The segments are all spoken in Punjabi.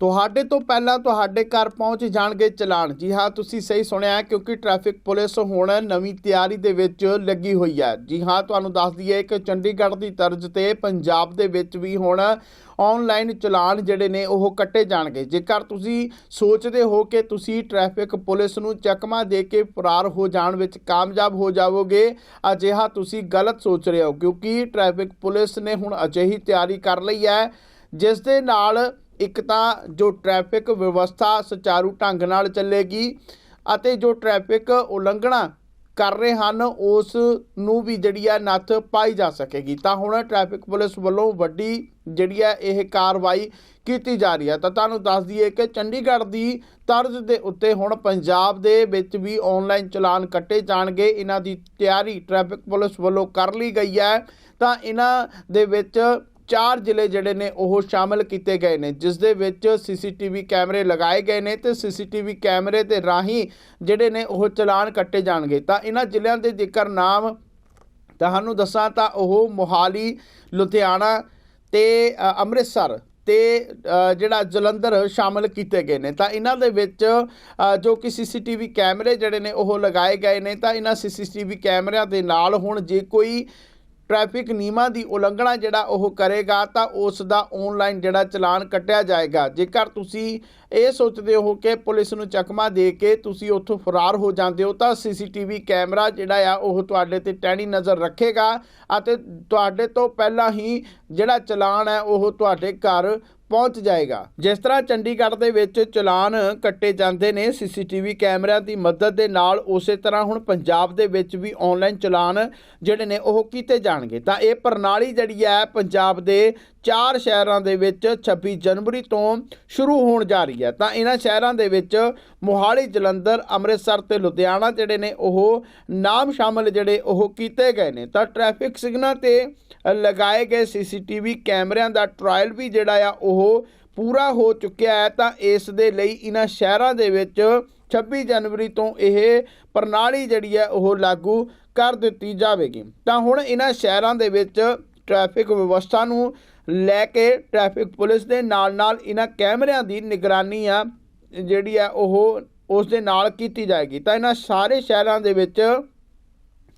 ਤੁਹਾਡੇ ਤੋਂ ਪਹਿਲਾਂ ਤੁਹਾਡੇ ਘਰ ਪਹੁੰਚ ਜਾਣਗੇ ਚਲਾਨ। ਜੀ ਹਾਂ, ਤੁਸੀਂ ਸਹੀ ਸੁਣਿਆ ਕਿਉਂਕਿ ਟ੍ਰੈਫਿਕ ਪੁਲਿਸ ਹੁਣ ਨਵੀਂ ਤਿਆਰੀ ਦੇ ਵਿੱਚ ਲੱਗੀ ਹੋਈ ਹੈ। ਜੀ ਹਾਂ, ਤੁਹਾਨੂੰ ਦੱਸ ਦਈਏ ਕਿ ਚੰਡੀਗੜ੍ਹ ਦੀ ਤਰਜ਼ ਤੇ ਪੰਜਾਬ ਦੇ ਵਿੱਚ ਵੀ ਹੁਣ ਆਨਲਾਈਨ ਚਲਾਨ ਜਿਹੜੇ ਨੇ ਉਹ ਕੱਟੇ ਜਾਣਗੇ। ਜੇਕਰ ਤੁਸੀਂ ਸੋਚਦੇ ਹੋ ਕਿ ਤੁਸੀਂ ਟ੍ਰੈਫਿਕ ਪੁਲਿਸ ਨੂੰ ਚਕਮਾ ਦੇ ਕੇ ਫਰਾਰ ਹੋ ਜਾਣ ਵਿੱਚ ਕਾਮਯਾਬ ਹੋ ਜਾਵੋਗੇ, ਅਜਿਹਾ ਤੁਸੀਂ ਗਲਤ ਸੋਚ ਰਹੇ ਹੋ ਕਿਉਂਕਿ ਟ੍ਰੈਫਿਕ ਪੁਲਿਸ ਨੇ ਹੁਣ ਅਜਿਹੀ ਤਿਆਰੀ ਕਰ ਲਈ ਹੈ, ਜਿਸ ਦੇ ਨਾਲ ਇੱਕ ਤਾਂ ਜੋ ਟ੍ਰੈਫਿਕ ਵਿਵਸਥਾ ਸੁਚਾਰੂ ਢੰਗ ਨਾਲ ਚੱਲੇਗੀ ਅਤੇ ਜੋ ਟ੍ਰੈਫਿਕ ਉਲੰਘਣਾ ਕਰ ਰਹੇ ਹਨ, ਉਸ ਨੂੰ ਵੀ ਜਿਹੜੀ ਹੈ ਨੱਥ ਪਾਈ ਜਾ ਸਕੇਗੀ। ਤਾਂ ਹੁਣ ਟ੍ਰੈਫਿਕ ਪੁਲਿਸ ਵੱਲੋਂ ਵੱਡੀ ਜਿਹੜੀ ਹੈ ਇਹ ਕਾਰਵਾਈ ਕੀਤੀ ਜਾ ਰਹੀ ਹੈ ਤਾਂ ਤੁਹਾਨੂੰ ਦੱਸ ਦਈਏ ਕਿ ਚੰਡੀਗੜ੍ਹ ਦੀ ਤਰਜ਼ ਦੇ ਉੱਤੇ ਹੁਣ ਪੰਜਾਬ ਦੇ ਵਿੱਚ ਵੀ ਆਨਲਾਈਨ ਚਲਾਨ ਕੱਟੇ ਜਾਣਗੇ। ਇਹਨਾਂ ਦੀ ਤਿਆਰੀ ਟ੍ਰੈਫਿਕ ਪੁਲਿਸ ਵੱਲੋਂ ਕਰ ਲਈ ਗਈ ਹੈ। ਤਾਂ ਇਹਨਾਂ ਦੇ ਵਿੱਚ ਚਾਰ ਜ਼ਿਲ੍ਹੇ ਜਿਹੜੇ ਨੇ ਉਹ ਸ਼ਾਮਲ ਕੀਤੇ ਗਏ ਨੇ, ਜਿਸ ਦੇ ਵਿੱਚ ਸੀਸੀਟੀਵੀ ਕੈਮਰੇ ਲਗਾਏ ਗਏ ਨੇ ਤੇ ਸੀਸੀਟੀਵੀ ਕੈਮਰੇ ਦੇ ਰਾਹੀਂ ਜਿਹੜੇ ਨੇ ਉਹ ਚਲਾਨ ਕੱਟੇ ਜਾਣਗੇ। ਤਾਂ ਇਹਨਾਂ ਜ਼ਿਲ੍ਹਿਆਂ ਦੇ ਜੇਕਰ ਨਾਮ ਤੁਹਾਨੂੰ ਦੱਸਾਂ ਤਾਂ ਉਹ ਮੋਹਾਲੀ, ਲੁਧਿਆਣਾ ਤੇ ਅੰਮ੍ਰਿਤਸਰ ਤੇ ਜਿਹੜਾ ਜਲੰਧਰ ਸ਼ਾਮਲ ਕੀਤੇ ਗਏ ਨੇ। ਤਾਂ ਇਹਨਾਂ ਦੇ ਵਿੱਚ ਜੋ ਕਿ ਸੀਸੀਟੀਵੀ ਕੈਮਰੇ ਜਿਹੜੇ ਨੇ ਉਹ ਲਗਾਏ ਗਏ ਨੇ, ਤਾਂ ਇਹਨਾਂ ਸੀਸੀਟੀਵੀ ਕੈਮਰਿਆਂ ਦੇ ਨਾਲ ਹੁਣ ਜੇ ਕੋਈ ਟ੍ਰੈਫਿਕ ਨਿਯਮਾਂ ਦੀ ਉਲੰਘਣਾ ਜਿਹੜਾ ਉਹ ਕਰੇਗਾ ਤਾਂ ਉਸ ਦਾ ਆਨਲਾਈਨ ਜਿਹੜਾ ਚਲਾਨ ਕੱਟਿਆ ਜਾਏਗਾ। ਜੇਕਰ ਤੁਸੀਂ ਇਹ ਸੋਚਦੇ ਹੋ ਕਿ ਪੁਲਿਸ ਨੂੰ ਚਕਮਾ ਦੇ ਕੇ ਤੁਸੀਂ ਉੱਥੋਂ ਫਰਾਰ ਹੋ ਜਾਂਦੇ ਹੋ ਤਾਂ ਸੀਸੀਟੀਵੀ ਕੈਮਰਾ ਜਿਹੜਾ ਆ ਉਹ ਤੁਹਾਡੇ ਤੇ ਟੈਣੀ ਨਜ਼ਰ ਰੱਖੇਗਾ ਅਤੇ ਤੁਹਾਡੇ ਤੋਂ ਪਹਿਲਾਂ ਹੀ ਜਿਹੜਾ ਚਲਾਨ ਹੈ ਉਹ ਤੁਹਾਡੇ ਘਰ ਪਹੁੰਚ ਜਾਏਗਾ। ਜਿਸ ਤਰ੍ਹਾਂ ਚੰਡੀਗੜ੍ਹ ਦੇ ਵਿੱਚ ਚਲਾਨ ਕੱਟੇ ਜਾਂਦੇ ਨੇ, ਸੀਸੀਟੀਵੀ ਕੈਮਰਿਆਂ ਦੀ ਮਦਦ ਦੇ ਨਾਲ ਉਸੇ ਤਰ੍ਹਾਂ ਹੁਣ ਪੰਜਾਬ ਦੇ ਵਿੱਚ ਵੀ ਆਨਲਾਈਨ ਚਲਾਨ ਜਿਹੜੇ ਨੇ ਉਹ ਕੀਤੇ ਜਾਣਗੇ। ਤਾਂ ਇਹ ਪ੍ਰਣਾਲੀ ਜਿਹੜੀ ਹੈ ਪੰਜਾਬ ਦੇ ਚਾਰ ਸ਼ਹਿਰਾਂ ਦੇ ਵਿੱਚ 26 ਜਨਵਰੀ ਤੋਂ ਸ਼ੁਰੂ ਹੋਣ ਜਾ ਰਹੀ ਹੈ। ਤਾਂ ਇਹਨਾਂ ਸ਼ਹਿਰਾਂ ਦੇ ਵਿੱਚ ਮੋਹਾਲੀ, ਜਲੰਧਰ, ਅੰਮ੍ਰਿਤਸਰ ਤੇ ਲੁਧਿਆਣਾ ਜਿਹੜੇ ਨੇ, ਉਹ ਨਾਮ ਸ਼ਾਮਲ ਜਿਹੜੇ ਉਹ ਕੀਤੇ ਗਏ ਨੇ। ਤਾਂ ਟ੍ਰੈਫਿਕ ਸਿਗਨਲ ਤੇ ਲਗਾਏ ਗਏ ਸੀਸੀਟੀਵੀ ਕੈਮਰਿਆਂ ਦਾ ਟ੍ਰਾਇਲ ਵੀ ਜਿਹੜਾ ਆ, ਉਹ ਪੂਰਾ ਹੋ ਚੁੱਕਿਆ ਹੈ। ਤਾਂ ਇਸ ਦੇ ਲਈ ਇਹਨਾਂ ਸ਼ਹਿਰਾਂ ਦੇ ਵਿੱਚ 26 ਜਨਵਰੀ ਤੋਂ ਇਹ ਪ੍ਰਣਾਲੀ ਜਿਹੜੀ ਹੈ, ਉਹ ਲਾਗੂ ਕਰ ਦਿੱਤੀ ਜਾਵੇਗੀ। ਤਾਂ ਹੁਣ ਇਹਨਾਂ ਸ਼ਹਿਰਾਂ ਦੇ ਵਿੱਚ ਟ੍ਰੈਫਿਕ ਵਿਵਸਥਾ ਨੂੰ ਲੈ ਕੇ ਟ੍ਰੈਫਿਕ ਪੁਲਿਸ ਦੇ ਨਾਲ ਨਾਲ ਇਹਨਾਂ ਕੈਮਰਿਆਂ ਦੀ ਨਿਗਰਾਨੀ ਆ, ਜਿਹੜੀ ਆ, ਉਹ ਉਸ ਦੇ ਨਾਲ ਕੀਤੀ ਜਾਏਗੀ। ਤਾਂ ਇਹਨਾਂ ਸਾਰੇ ਸ਼ਹਿਰਾਂ ਦੇ ਵਿੱਚ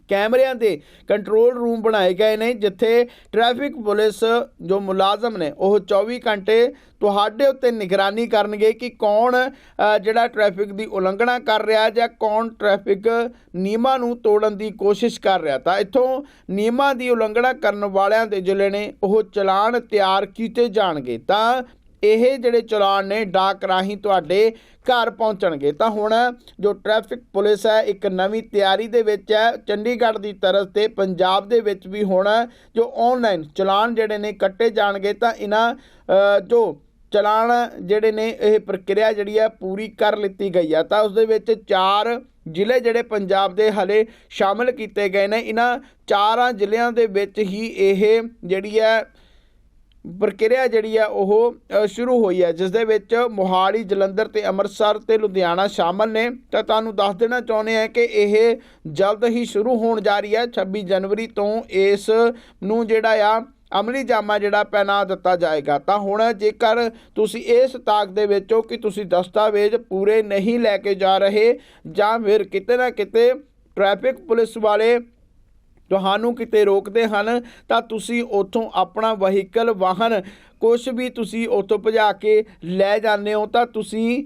ਕੈਮਰਿਆਂ ਦੇ ਕੰਟਰੋਲ ਰੂਮ ਬਣਾਏ ਗਏ ਨੇ, ਜਿੱਥੇ ਟ੍ਰੈਫਿਕ ਪੁਲਿਸ ਜੋ ਮੁਲਾਜ਼ਮ ਨੇ, ਉਹ 24 ਘੰਟੇ ਤੁਹਾਡੇ ਉੱਤੇ ਨਿਗਰਾਨੀ ਕਰਨਗੇ ਕਿ ਕੌਣ ਜਿਹੜਾ ਟ੍ਰੈਫਿਕ ਦੀ ਉਲੰਘਣਾ ਕਰ ਰਿਹਾ ਜਾਂ ਕੌਣ ਟ੍ਰੈਫਿਕ ਨਿਯਮਾਂ ਨੂੰ ਤੋੜਨ ਦੀ ਕੋਸ਼ਿਸ਼ ਕਰ ਰਿਹਾ। ਤਾਂ ਇੱਥੋਂ ਨਿਯਮਾਂ ਦੀ ਉਲੰਘਣਾ ਕਰਨ ਵਾਲਿਆਂ ਦੇ ਜਿਹੜੇ ਨੇ ਉਹ ਚਲਾਨ ਤਿਆਰ ਕੀਤੇ ਜਾਣਗੇ। ਤਾਂ ਇਹ ਜਿਹੜੇ ਚਲਾਨ ਨੇ, ਡਾਕ ਰਾਹੀਂ ਤੁਹਾਡੇ ਘਰ ਪਹੁੰਚਣਗੇ। ਤਾਂ ਹੁਣ ਜੋ ਟ੍ਰੈਫਿਕ ਪੁਲਿਸ ਹੈ, ਇੱਕ ਨਵੀਂ ਤਿਆਰੀ ਦੇ ਵਿੱਚ ਹੈ। ਚੰਡੀਗੜ੍ਹ ਦੀ ਤਰਫ ਤੇ ਪੰਜਾਬ ਦੇ ਵਿੱਚ ਵੀ ਹੁਣ ਜੋ ਆਨਲਾਈਨ ਚਲਾਨ ਜਿਹੜੇ ਨੇ ਕੱਟੇ ਜਾਣਗੇ, ਤਾਂ ਇਹਨਾਂ ਜੋ ਚਲਾਨ ਜਿਹੜੇ ਨੇ, ਇਹ ਪ੍ਰਕਿਰਿਆ ਜਿਹੜੀ ਹੈ, ਪੂਰੀ ਕਰ ਲਿੱਤੀ ਗਈ ਹੈ। ਤਾਂ ਉਸ ਦੇ ਵਿੱਚ ਚਾਰ ਜ਼ਿਲ੍ਹੇ ਜਿਹੜੇ ਪੰਜਾਬ ਦੇ ਹਲੇ ਸ਼ਾਮਲ ਕੀਤੇ ਗਏ ਨੇ। ਇਹਨਾਂ ਚਾਰਾਂ ਜ਼ਿਲ੍ਹਿਆਂ ਦੇ ਵਿੱਚ ਹੀ ਇਹ ਜਿਹੜੀ ਹੈ ਪ੍ਰਕਿਰਿਆ ਜਿਹੜੀ ਆ, ਉਹ ਸ਼ੁਰੂ ਹੋਈ ਹੈ ਜਿਸ ਦੇ ਵਿੱਚ ਮੋਹਾਲੀ, ਜਲੰਧਰ ਤੇ ਅੰਮ੍ਰਿਤਸਰ ਤੇ ਲੁਧਿਆਣਾ ਸ਼ਾਮਲ ਨੇ। ਤਾਂ ਤੁਹਾਨੂੰ ਦੱਸ ਦੇਣਾ ਚਾਹੁੰਦੇ ਆ ਕਿ ਇਹ ਜਲਦ ਹੀ ਸ਼ੁਰੂ ਹੋਣ ਜਾ ਰਹੀ ਹੈ 26 ਜਨਵਰੀ ਤੋਂ ਇਸ ਨੂੰ ਜਿਹੜਾ ਆ, ਅਮਲੀ ਜਾਮਾ ਜਿਹੜਾ ਪਹਿਨਾ ਦਿੱਤਾ ਜਾਏਗਾ। ਤਾਂ ਹੁਣ ਜੇਕਰ ਤੁਸੀਂ ਇਸ ਤਾਕ ਦੇ ਵਿੱਚ ਹੋ ਕਿ ਤੁਸੀਂ ਦਸਤਾਵੇਜ਼ ਪੂਰੇ ਨਹੀਂ ਲੈ ਕੇ ਜਾ ਰਹੇ, ਜਾਂ ਫਿਰ ਕਿਤੇ ਨਾ ਕਿਤੇ ਟ੍ਰੈਫਿਕ ਪੁਲਿਸ ਵਾਲੇ ਤੁਹਾਨੂੰ ਕਿਤੇ ਰੋਕਦੇ ਹਨ, ਤਾਂ ਤੁਸੀਂ ਉੱਥੋਂ ਆਪਣਾ ਵਹੀਕਲ, ਵਾਹਨ ਕੁਝ ਵੀ ਤੁਸੀਂ ਉੱਥੋਂ ਭਜਾ ਕੇ ਲੈ ਜਾਂਦੇ ਹੋ, ਤਾਂ ਤੁਸੀਂ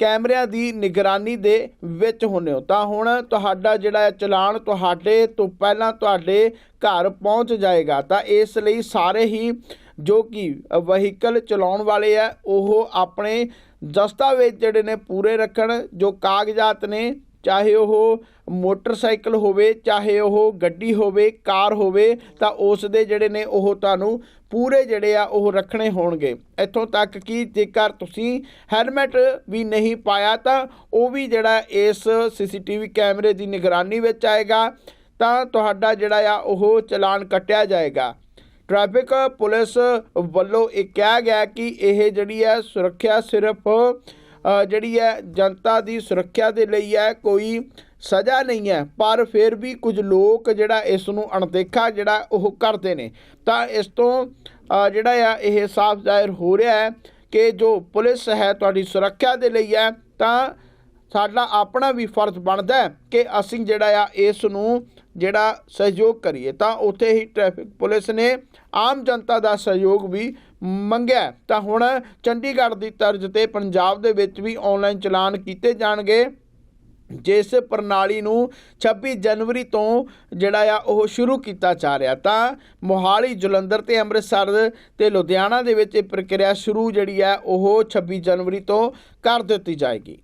ਕੈਮਰਿਆਂ ਦੀ ਨਿਗਰਾਨੀ ਦੇ ਵਿੱਚ ਹੁੰਦੇ ਹੋ। ਤਾਂ ਹੁਣ ਤੁਹਾਡਾ ਜਿਹੜਾ ਹੈ ਚਲਾਨ ਤੁਹਾਡੇ ਤੋਂ ਪਹਿਲਾਂ ਤੁਹਾਡੇ ਘਰ ਪਹੁੰਚ ਜਾਏਗਾ, ਤਾਂ ਇਸ ਲਈ ਸਾਰੇ ਹੀ ਜੋ ਕਿ ਵਹੀਕਲ ਚਲਾਉਣ ਵਾਲੇ ਆ, ਉਹ ਆਪਣੇ ਦਸਤਾਵੇਜ਼ ਜਿਹੜੇ ਨੇ ਪੂਰੇ ਰੱਖਣ, ਜੋ ਕਾਗਜ਼ਾਤ ਨੇ ਚਾਹੇ ਉਹ ਮੋਟਰਸਾਈਕਲ ਹੋਵੇ, ਚਾਹੇ ਉਹ ਗੱਡੀ ਹੋਵੇ, ਕਾਰ ਹੋਵੇ, ਤਾਂ ਉਸ ਦੇ ਜਿਹੜੇ ਨੇ ਉਹ ਤੁਹਾਨੂੰ ਪੂਰੇ ਜਿਹੜੇ ਆ ਉਹ ਰੱਖਣੇ ਹੋਣਗੇ। ਇੱਥੋਂ ਤੱਕ ਕਿ ਜੇਕਰ ਤੁਸੀਂ ਹੈਲਮਟ ਵੀ ਨਹੀਂ ਪਾਇਆ, ਤਾਂ ਉਹ ਵੀ ਜਿਹੜਾ ਇਸ ਸੀਸੀਟੀਵੀ ਕੈਮਰੇ ਦੀ ਨਿਗਰਾਨੀ ਵਿੱਚ ਆਏਗਾ, ਤਾਂ ਤੁਹਾਡਾ ਜਿਹੜਾ ਆ ਉਹ ਚਲਾਨ ਕੱਟਿਆ ਜਾਏਗਾ। ਟ੍ਰੈਫਿਕ ਪੁਲਿਸ ਵੱਲੋਂ ਇਹ ਕਿਹਾ ਗਿਆ ਕਿ ਇਹ ਜਿਹੜੀ ਹੈ ਸੁਰੱਖਿਆ ਸਿਰਫ ਜਿਹੜੀ ਹੈ, ਜਨਤਾ ਦੀ ਸੁਰੱਖਿਆ ਦੇ ਲਈ ਹੈ, ਕੋਈ ਸਜ਼ਾ ਨਹੀਂ ਹੈ। ਪਰ ਫਿਰ ਵੀ ਕੁਝ ਲੋਕ ਜਿਹੜਾ ਇਸ ਨੂੰ ਅਣਦੇਖਾ ਜਿਹੜਾ ਉਹ ਕਰਦੇ ਨੇ। ਤਾਂ ਇਸ ਤੋਂ ਜਿਹੜਾ ਆ, ਇਹ ਸਾਫ਼ ਜ਼ਾਹਿਰ ਹੋ ਰਿਹਾ ਹੈ ਕਿ ਜੋ ਪੁਲਿਸ ਹੈ, ਤੁਹਾਡੀ ਸੁਰੱਖਿਆ ਦੇ ਲਈ ਹੈ, ਤਾਂ ਸਾਡਾ ਆਪਣਾ ਵੀ ਫਰਜ਼ ਬਣਦਾ ਹੈ ਕਿ ਅਸੀਂ ਜਿਹੜਾ ਆ, ਇਸ ਨੂੰ ਜਿਹੜਾ ਸਹਿਯੋਗ ਕਰੀਏ, ਤਾਂ ਉੱਥੇ ਹੀ ਟ੍ਰੈਫਿਕ ਪੁਲਿਸ ਨੇ ਆਮ ਜਨਤਾ ਦਾ ਸਹਿਯੋਗ ਵੀ ਮੰਗਿਆ ਤਾਂ ਹੁਣ ਚੰਡੀਗੜ੍ਹ ਦੀ ਤਰਜ਼ ਤੇ ਪੰਜਾਬ ਦੇ ਵਿੱਚ ਵੀ ਆਨਲਾਈਨ ਚਲਾਨ ਕੀਤੇ ਜਾਣਗੇ। ਜਿਸ ਪ੍ਰਣਾਲੀ ਨੂੰ 26 ਜਨਵਰੀ ਤੋਂ ਜਿਹੜਾ ਆ, ਉਹ ਸ਼ੁਰੂ ਕੀਤਾ ਜਾ ਰਿਹਾ। ਤਾਂ ਮੋਹਾਲੀ, ਜਲੰਧਰ ਤੇ ਅੰਮ੍ਰਿਤਸਰ ਤੇ ਲੁਧਿਆਣਾ ਦੇ ਵਿੱਚ ਇਹ ਪ੍ਰਕਿਰਿਆ ਸ਼ੁਰੂ ਜਿਹੜੀ ਹੈ ਉਹ 26 ਜਨਵਰੀ ਤੋਂ ਕਰ ਦਿੱਤੀ ਜਾਏਗੀ।